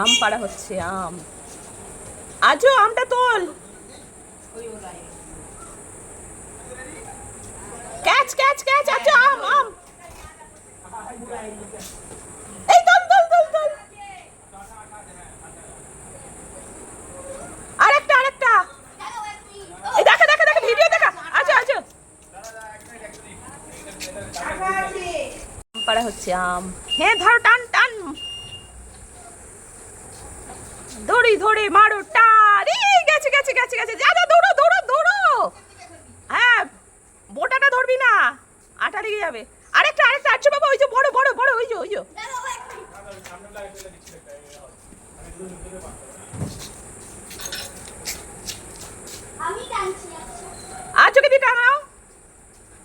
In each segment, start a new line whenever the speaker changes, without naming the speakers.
আম পাড়া হচ্ছে আম। আজও আমটা তোল। ক্যাচ ক্যাচ ক্যাচ আজও আম আম। এই তোল তোল তোল তোল। আরেকটা আরেকটা। এই দেখা দেখা দেখা, ভিডিও দেখা। আজও আজও পাড়া হচ্ছে আম। হ্যাঁ ধরো, টান টান দড়ি ধরে মারো এই গেছে গেছে গেছে গেছে। যা যা, দৌড়ো দৌড়ো দৌড়ো। হ্যাঁ বোটাটা ধরবি না। আটা লেগে যাবে। আরেকটা আরেকটা আচ্ছা বাবা, ওই যে বড় বড় বড়, ওই যে ওই যে। আর চোখে দিয়ে টানাও।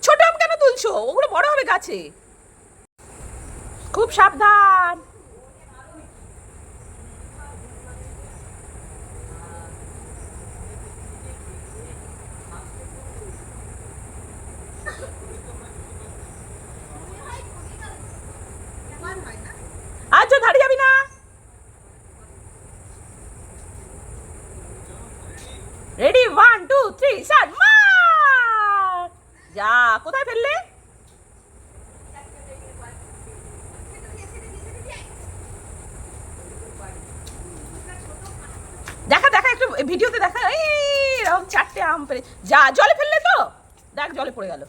ছোট আম কেন তুলছো? ওগুলো বড় হবে গাছে। খুব সাবধান আজ দাঁড়িয়ে যাবি না ready one two three start মার যা, কোথায় ফেললে? দেখা দেখা, একটু ভিডিওতে দেখা। এই, এরকম চারটে আম পেরে যা, জলে ফেললে তো? দেখ, জলে পড়ে গেল।